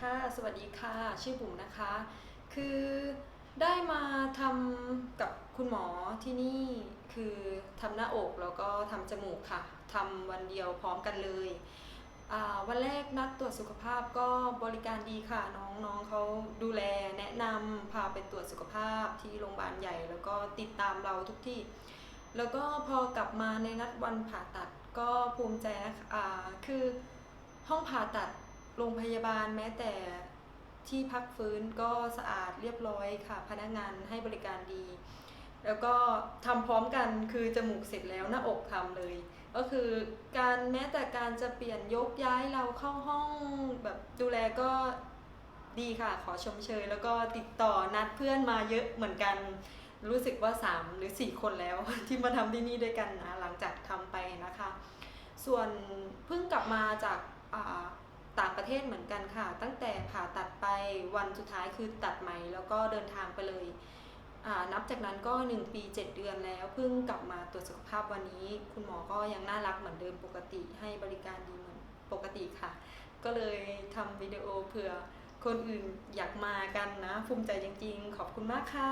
ค่ะสวัสดีค่ะ ชื่อบุ๋มนะคะ คือได้มาทำกับคุณหมอที่นี่คือทำหน้าอกแล้วก็ทำจมูกค่ะทำวันเดียวพร้อมกันเลยวันแรกนัดตรวจสุขภาพก็บริการดีค่ะน้องน้องเขาดูแลแนะนำพาไปตรวจสุขภาพที่โรงพยาบาลใหญ่ แล้วก็ติดตามเราทุกที่ แล้วก็พอกลับมาในนัดวันผ่าตัดก็ภูมิใจนะคะคือห้องผ่าตัด โรงพยาบาลแม้แต่ที่พักฟื้นก็สะอาดเรียบร้อยค่ะ พนักงานให้บริการดี แล้วก็ทำพร้อมกันคือจมูกเสร็จแล้วหน้าอกทำเลย ก็คือการแม้แต่การจะเปลี่ยนยกย้ายเราเข้าห้องแบบดูแลก็ดีค่ะ ขอชมเชย แล้วก็ติดต่อนัดเพื่อนมาเยอะเหมือนกัน รู้สึกว่า 3 หรือ 4 คนแล้วที่มาทำที่นี่ด้วยกันนะหลังจากทำไปนะคะ ส่วนเพิ่งกลับมาจากอ่า ประเทศเหมือนกันค่ะ ตั้งแต่ผ่าตัดไปวันสุดท้ายคือตัดไหมแล้วก็เดินทางไปเลย นับจากนั้นก็ 1 ปี 7 เดือนแล้วเพิ่งกลับมาตรวจสุขภาพวันนี้ คุณหมอก็ยังน่ารักเหมือนเดิมปกติให้บริการดีเหมือนปกติค่ะ ก็เลยทำวิดีโอเผื่อคนอื่นอยากมากันนะ ภูมิใจจริงๆ ขอบคุณมากค่ะ